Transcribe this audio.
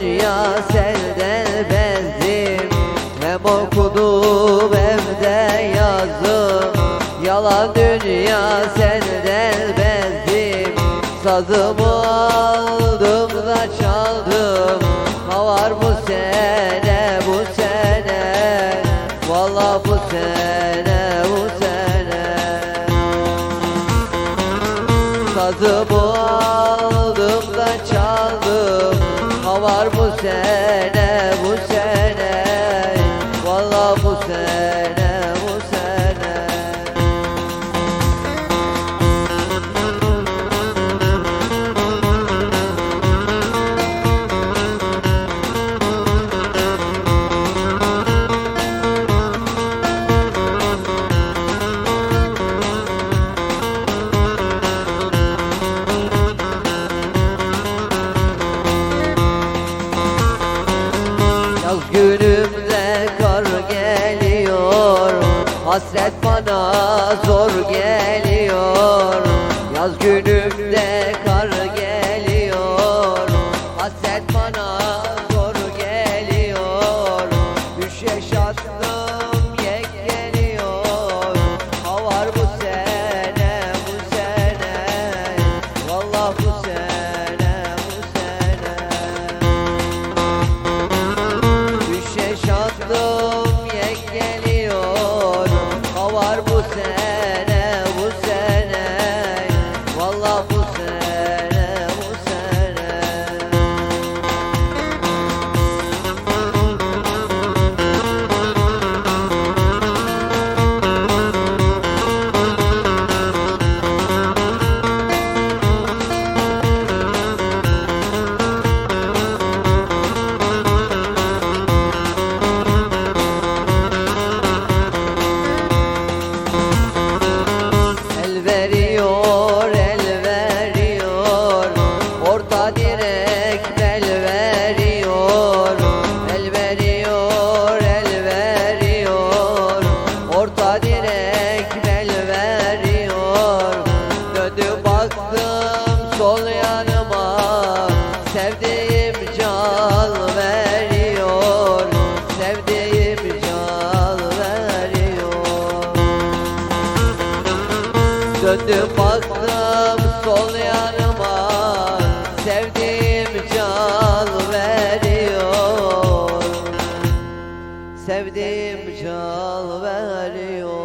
dünya senden bezdim Hem okudum hem de yazdım. Yalan dünya senden bezdim Sazımı aldım da çaldım. Ha var bu sene bu sene. Valla bu sene bu sene. Sazımı aldım var bu sene günümde kar geliyor Hasret bana zor geliyor. Yaz günümde kar geliyor Hasret bana zor geliyor. Düş yaşattım bu sene Sevdiğim can veriyor Sevdiğim can veriyor. Döndüm baktım sol yanıma Sevdiğim can veriyor. Sevdiğim can veriyor